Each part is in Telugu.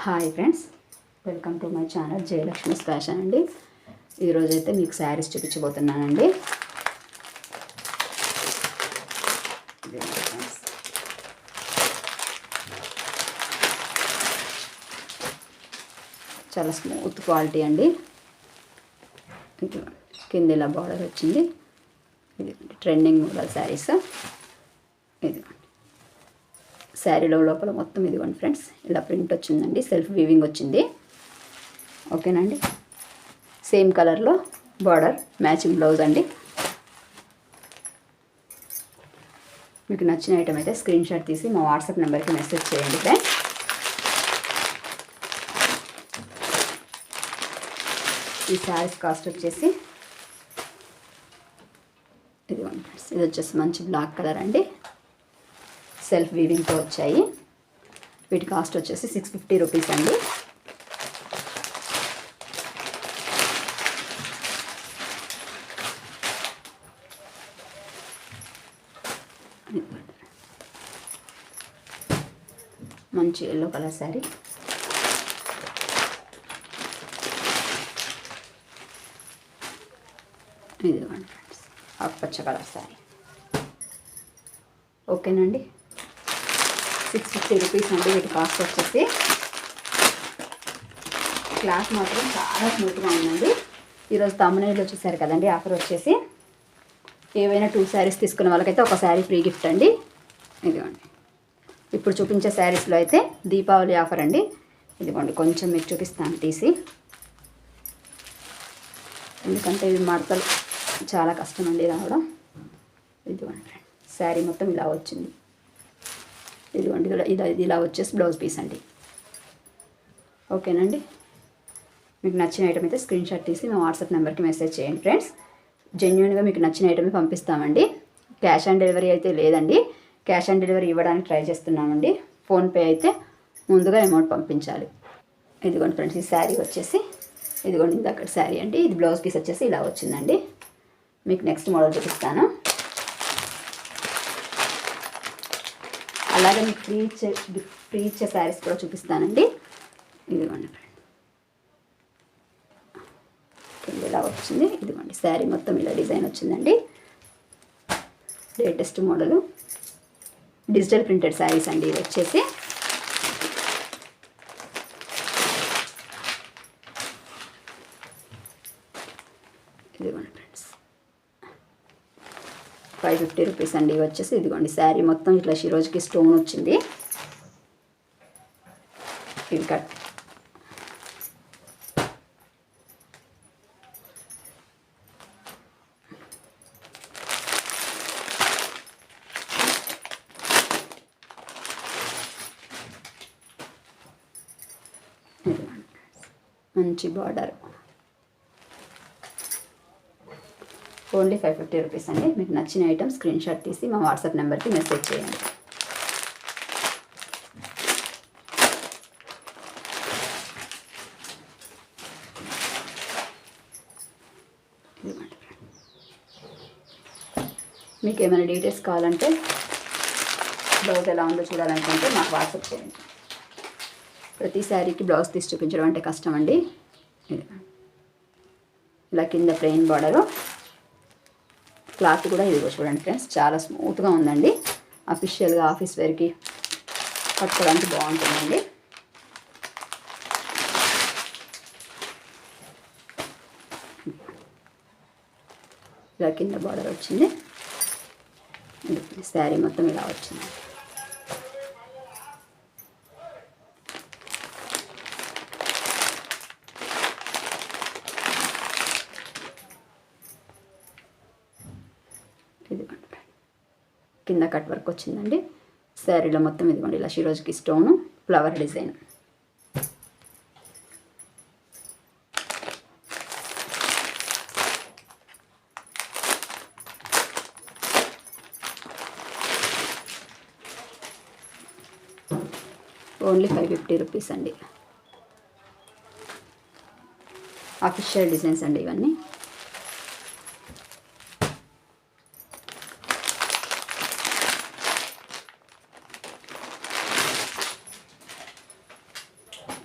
Hi friends welcome to my channel Jayalakshmi fashion అండి. ఈరోజైతే అయితే మీకు శారీస్ చూపించబోతున్నానండి. చాలా స్మూత్ క్వాలిటీ అండి. కింద ఇలా బార్డర్ వచ్చింది. ఇది ట్రెండింగ్ మోడల్ శారీస్. శారీలో లోపల మొత్తం ఇదిగోండి ఫ్రెండ్స్ ఇలా ప్రింట్ వచ్చిందండి సెల్ఫ్ వీవింగ్ వచ్చింది. ఓకేనండి సేమ్ కలర్లో బార్డర్ మ్యాచింగ్ బ్లౌజ్ అండి. మీకు నచ్చిన ఐటమ్ అయితే స్క్రీన్ షాట్ తీసి మా వాట్సాప్ నెంబర్కి మెసేజ్ చేయండి ఫ్రెండ్స్. ఈ శారీస్ కాస్ట్ వచ్చేసి ఇదిగోండి ఫ్రెండ్స్ ఇది వచ్చేసి మంచి బ్లాక్ కలర్ అండి. సెల్ఫ్ వీవింగ్తో వచ్చాయి. వీటి కాస్ట్ వచ్చేసి సిక్స్ ఫిఫ్టీ రూపీస్ అండి. మంచి ఎల్లో కలర్ శారీ ఇదిగోండి ఫ్రెండ్స్ ఆకుపచ్చ కలర్ శారీ ఓకేనండి సిక్స్ ఫిఫ్టీ రూపీస్ అండి వీటి కాస్ట్ వచ్చేసి క్లాత్ మాత్రం చాలా స్మూత్గా ఉందండి. ఈరోజు తమ్మునేళ్ళు చూసారు కదండి ఆఫర్ వచ్చేసి ఏవైనా టూ శారీస్ తీసుకున్న వాళ్ళకైతే ఒక శారీ ఫ్రీ గిఫ్ట్ అండి. ఇదిగోండి. ఇప్పుడు చూపించే శారీస్లో అయితే దీపావళి ఆఫర్ అండి. ఇదిగోండి కొంచెం మీకు చూపిస్తాను తీసి. ఎందుకంటే ఇవి మడతలు చాలా కష్టం అండి రావడం. ఇదిగోండి శారీ మొత్తం ఇలా వచ్చింది. ఇదిగోండి ఇలా ఇలా ఇది ఇలా వచ్చేసి బ్లౌజ్ పీస్ అండి. ఓకేనండి? మీకు నచ్చిన ఐటమ్ అయితే స్క్రీన్ షాట్ తీసి మేము వాట్సాప్ నెంబర్కి మెసేజ్ చేయండి ఫ్రెండ్స్ జెన్యున్గా మీకు నచ్చిన ఐటమ్ పంపిస్తామండి. క్యాష్ ఆన్ డెలివరీ అయితే లేదండి. క్యాష్ ఆన్ డెలివరీ ఇవ్వడానికి ట్రై చేస్తున్నామండి. ఫోన్పే అయితే ముందుగా అమౌంట్ పంపించాలి. ఇదిగోండి ఫ్రెండ్స్ ఈ శారీ వచ్చేసి ఇదిగోండి ఇది అక్కడ శారీ అండి. ఇది బ్లౌజ్ పీస్ వచ్చేసి ఇలా వచ్చిందండి. మీకు నెక్స్ట్ మోడల్ చూపిస్తాను. అలాగే మీకు ఫ్రీ ఇచ్చే ఫ్రీ ఇచ్చే శారీస్ కూడా చూపిస్తానండి. ఇదిగోండి కింద ఇలా వచ్చింది. ఇదిగోండి శారీ మొత్తం ఇలా డిజైన్ వచ్చిందండి. Latest model. Digital printed saris అండి ఇది వచ్చేసి ఇదిగోండి ఫ్రెండ్స్ ఫైవ్ ఫిఫ్టీ రూపీస్ అండి. వచ్చేసి ఇదిగోండి శారీ మొత్తం ఇట్లా షిరోజుకి స్టోన్ వచ్చింది. ఇది కట్. మంచి border. Only five fifty rupees అండి. మీకు నచ్చిన ఐటమ్ స్క్రీన్ షాట్ తీసి మా వాట్సాప్ నెంబర్కి మెసేజ్ చేయండి. మీకు ఏమైనా డీటెయిల్స్ కావాలంటే బ్లౌజ్ ఎలా ఉందో చూడాలనుకుంటే మాకు వాట్సాప్ చేయండి. ప్రతి శారీకి బ్లౌజ్ తీసి చూపించడం అంటే కష్టం అండి. ఇలా కింద ప్లెయిన్ బార్డరు క్లాత్ కూడా ఇదిగో చూడండి ఫ్రెండ్స్ చాలా స్మూత్గా ఉందండి. అఫీషియల్గా ఆఫీస్ వేర్కి కట్టుకోవడానికి బాగుంటుందండి. ఇలా కింద బార్డర్ వచ్చింది. శారీ మొత్తం ఇలా వచ్చింది. ఇదిగోండి కింద కట్ వర్క్ వచ్చిందండి. శారీలో మొత్తం ఇదిగోండి ఇలా షిరోజ్కి stone flower design. Only five fifty rupees అండి. అఫిషియల్ డిజైన్స్ అండి ఇవన్నీ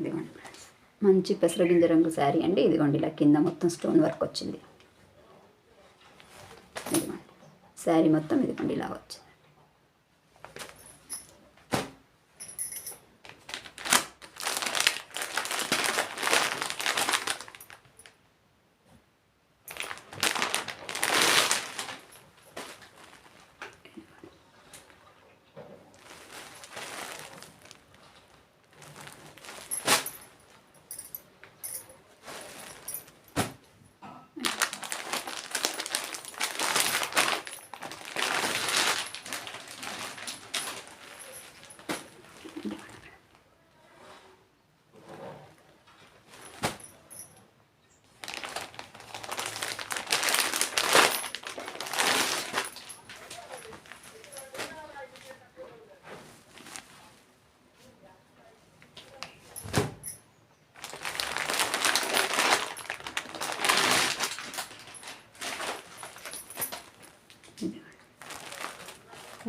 ఇదిగోండి ఫ్రెండ్స్ మంచి పెసరగింజ రంగు శారీ అండి. ఇదిగోండి ఇలా కింద మొత్తం స్టోన్ వర్క్ వచ్చింది. శారీ మొత్తం ఇదిగోండి ఇలా వచ్చింది.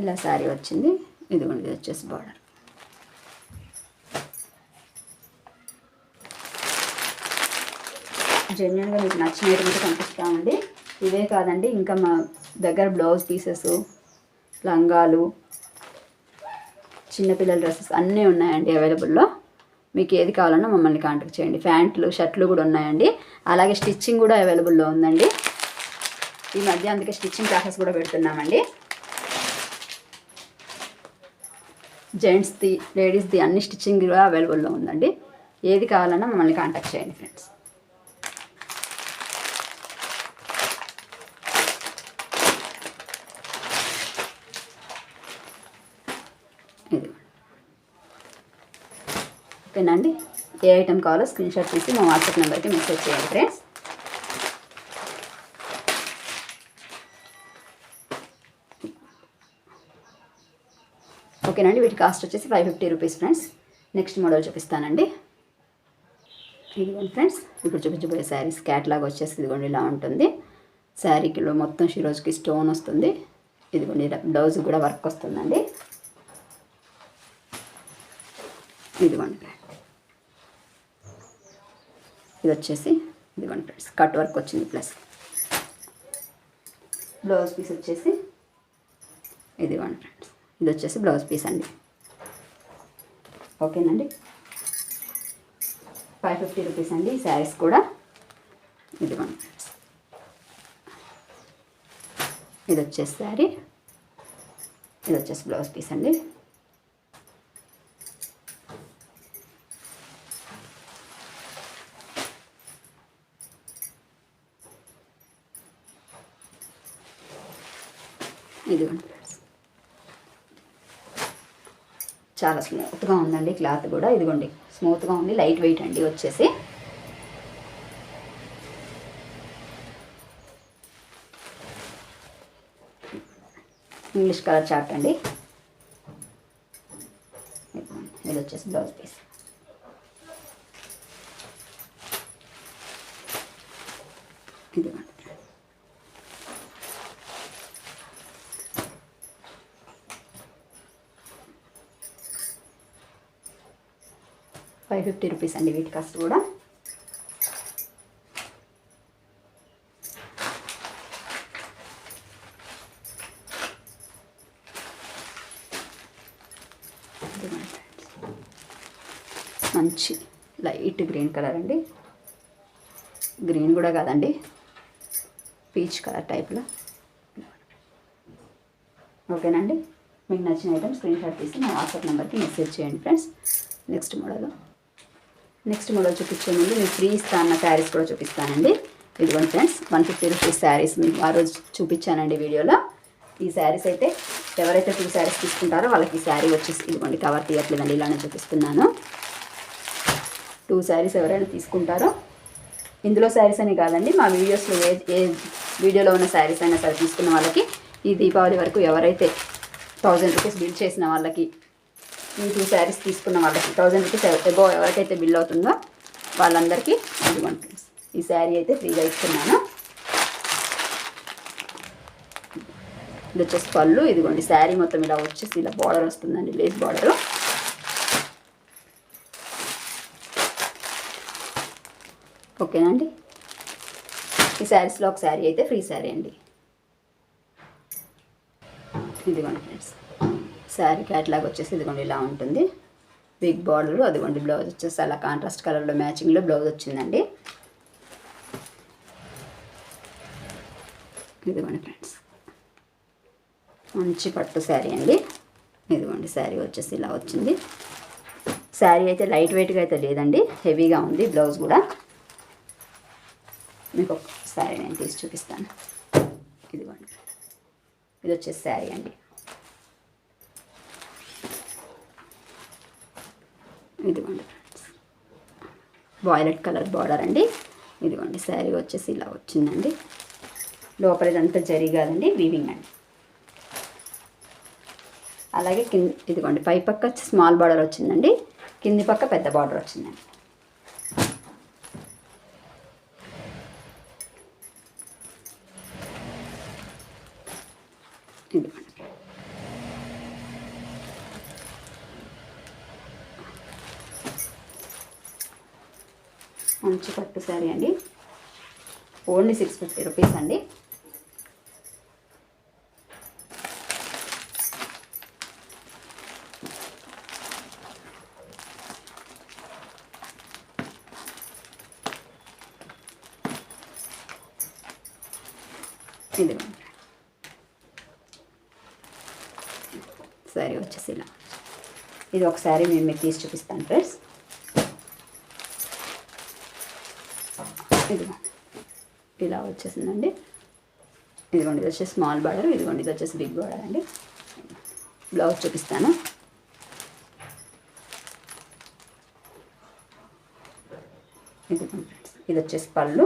ఇలా శారీ వచ్చింది. ఇదిగోండి ఇది వచ్చేసి బార్డర్ జెన్యున్గా మీకు నచ్చిన ఐటమ్స్ పంపిస్తామండి ఇవే కాదండి ఇంకా మా దగ్గర బ్లౌజ్ పీసెస్ లంగాలు చిన్నపిల్లల డ్రెస్సెస్ అన్నీ ఉన్నాయండి అవైలబుల్లో మీకు ఏది కావాలన్నా మమ్మల్ని కాంటాక్ట్ చేయండి. ప్యాంట్లు షర్ట్లు కూడా ఉన్నాయండి. అలాగే స్టిచ్చింగ్ కూడా అవైలబుల్లో ఉందండి. ఈ మధ్య అందుకే స్టిచ్చింగ్ క్లాసెస్ కూడా పెడుతున్నామండి. జెంట్స్ది లేడీస్ది అన్ని స్టిచ్చింగ్ కూడా అవైలబుల్లో ఉందండి. ఏది కావాలన్నా మమ్మల్ని కాంటాక్ట్ చేయండి ఫ్రెండ్స్ ఇది ఓకేనండి ఏ ఐటెం కావాలో స్క్రీన్షాట్ తీసి మా వాట్సాప్ నెంబర్కి మెసేజ్ చేయండి ఫ్రెండ్స్ ఓకేనండి వీటి కాస్ట్ వచ్చేసి five fifty rupees friends next model చూపిస్తానండి. ఇదిగోండి ఫ్రెండ్స్ ఇప్పుడు చూపించబోయే శారీస్ క్యాట్లాగ్ వచ్చేసి ఇదిగోండి ఇలా ఉంటుంది. శారీకిలో మొత్తం షీరోజుకి స్టోన్ వస్తుంది. ఇదిగోండి బ్లౌజ్ కూడా వర్క్ వస్తుందండి. ఇదిగోండి ఇది వచ్చేసి ఇదిగోండి ఫ్రెండ్స్ కట్ వర్క్ వచ్చింది ప్లస్ బ్లౌజ్ పీస్ వచ్చేసి ఇదిగోండి ఫ్రెండ్స్ ఇది వచ్చేసి బ్లౌజ్ పీస్ అండి. ఓకేనండి? ఫైవ్ ఫిఫ్టీ రూపీస్ అండి శారీస్ కూడా. ఇదిగోండి. ఇది వచ్చేసి శారీ. ఇది వచ్చేసి బ్లౌజ్ పీస్ అండి. ఇదిగోండి ఫ్రెండ్స్ చాలా స్మూత్గా ఉందండి క్లాత్ కూడా. ఇదిగోండి స్మూత్గా ఉంది లైట్ వెయిట్ అండి వచ్చేసి. ఇంగ్లీష్ కలర్ చార్ట్ అండి. ఇది వచ్చేసి బ్లౌజ్ పీస్ ఇదిగోండి ఫైవ్ ఫిఫ్టీ రూపీస్ అండి వీటి కాస్ట్ కూడా. మంచి లైట్ గ్రీన్ కలర్ అండి. గ్రీన్ కూడా కాదండి. పీచ్ కలర్ టైప్లో ఓకేనండి మీకు నచ్చిన ఐటమ్ స్క్రీన్ షాట్ తీసి మా వాట్సాప్ నెంబర్కి మెసేజ్ చేయండి friends. Next model. Next model చూపించే ముందు మీకు ఫ్రీ ఇస్తా అన్న శారీస్ కూడా చూపిస్తానండి. ఇదిగోండి friends one fifty rupees saris మీకు ఆ రోజు చూపించానండి వీడియోలో. ఈ శారీస్ అయితే ఎవరైతే టూ శారీస్ తీసుకుంటారో వాళ్ళకి ఈ శారీ వచ్చేసి ఇదిగోండి కవర్ తీయట్లేదండి ఇలానే చూపిస్తున్నాను. టూ శారీస్ ఎవరైనా తీసుకుంటారో ఇందులో శారీస్ అని కాదండి మా వీడియోస్లో ఏ ఏ వీడియోలో ఉన్న శారీస్ అయినా సరే తీసుకున్న వాళ్ళకి ఈ దీపావళి వరకు ఎవరైతే థౌజండ్ రూపీస్ బిల్ చేసిన వాళ్ళకి ఈ టూ శారీస్ తీసుకున్న వాళ్ళకి. థౌజండ్ రూపీస్ ఎబో ఎవరికైతే బిల్ అవుతుందో వాళ్ళందరికీ ఇదిగోండి ఈ శారీ అయితే ఫ్రీగా ఇస్తున్నాను. ఇది వచ్చేసి పళ్ళు. ఇదిగోండి శారీ మొత్తం ఇలా వచ్చేసి ఇలా బార్డర్ వస్తుందండి లేస్ బార్డరు ఓకేనండి ఈ శారీస్లో ఒక శారీ అయితే ఫ్రీ శారీ అండి. ఇదిగోండి ఫ్రెండ్స్ శారీ క్యాట్లాగ్ వచ్చేసి ఇదిగోండి ఇలా ఉంటుంది. బిగ్ బార్డర్ అదిగోండి బ్లౌజ్ వచ్చేసి అలా కాంట్రాస్ట్ కలర్లో మ్యాచింగ్లో బ్లౌజ్ వచ్చిందండి. ఇదిగోండి ఫ్రెండ్స్ మంచి పట్టు శారీ అండి. ఇదిగోండి శారీ వచ్చేసి ఇలా వచ్చింది. శారీ అయితే లైట్ వెయిట్గా అయితే లేదండి హెవీగా ఉంది బ్లౌజ్ కూడా. మీకు ఒక శారీ నేను తీసి చూపిస్తాను. ఇదిగోండి. ఇది వచ్చేసి శారీ అండి. ఇదిగోండి ఫ్రెండ్స్ వాయిలెట్ కలర్ బార్డర్ అండి. ఇదిగోండి శారీ వచ్చేసి ఇలా వచ్చిందండి. లోపల ఇదంతా జరీ కాదండి వీవింగ్ అండి. అలాగే కింద ఇదిగోండి పై పక్క స్మాల్ బార్డర్ వచ్చిందండి. కింది పక్క పెద్ద బార్డర్ వచ్చిందండి ఇదిగోండి మంచి పట్టు శారీ అండి. ఓన్లీ సిక్స్ ఫిఫ్టీ రూపీస్ అండి. ఇదిగోండి. శారీ వచ్చేసి ఇలా. ఇది ఒకసారి మేము మీకు తీసి చూపిస్తాను ఫ్రెండ్స్. ఇదిగోండి. ఇలా వచ్చేసిందండి. ఇదిగోండి ఇది వచ్చేసి స్మాల్ బార్డర్ ఇదిగోండి ఇది వచ్చేసి బిగ్ బార్డర్ అండి. బ్లౌజ్ చూపిస్తాను. ఇదిగోండి ఇది వచ్చేసి పళ్ళు.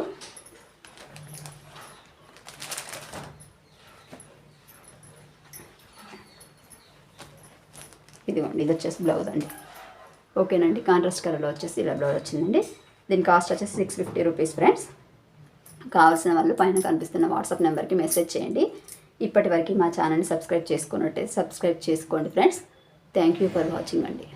ఇదిగోండి ఇది వచ్చేసి బ్లౌజ్ అండి. ఓకేనండి కాంట్రాస్ట్ కలర్లో వచ్చేసి ఇలా బ్లౌజ్ వచ్చిందండి. దీని కాస్ట్ వచ్చేసి సిక్స్ ఫిఫ్టీ రూపీస్ ఫ్రెండ్స్ కావాల్సిన వాళ్ళు పైన కనిపిస్తున్న వాట్సాప్ నెంబర్కి మెసేజ్ చేయండి. ఇప్పటి వరకు మా ఛానల్ని సబ్స్క్రైబ్ చేసుకున్నట్టే సబ్స్క్రైబ్ చేసుకోండి friends thank you for watching అండి.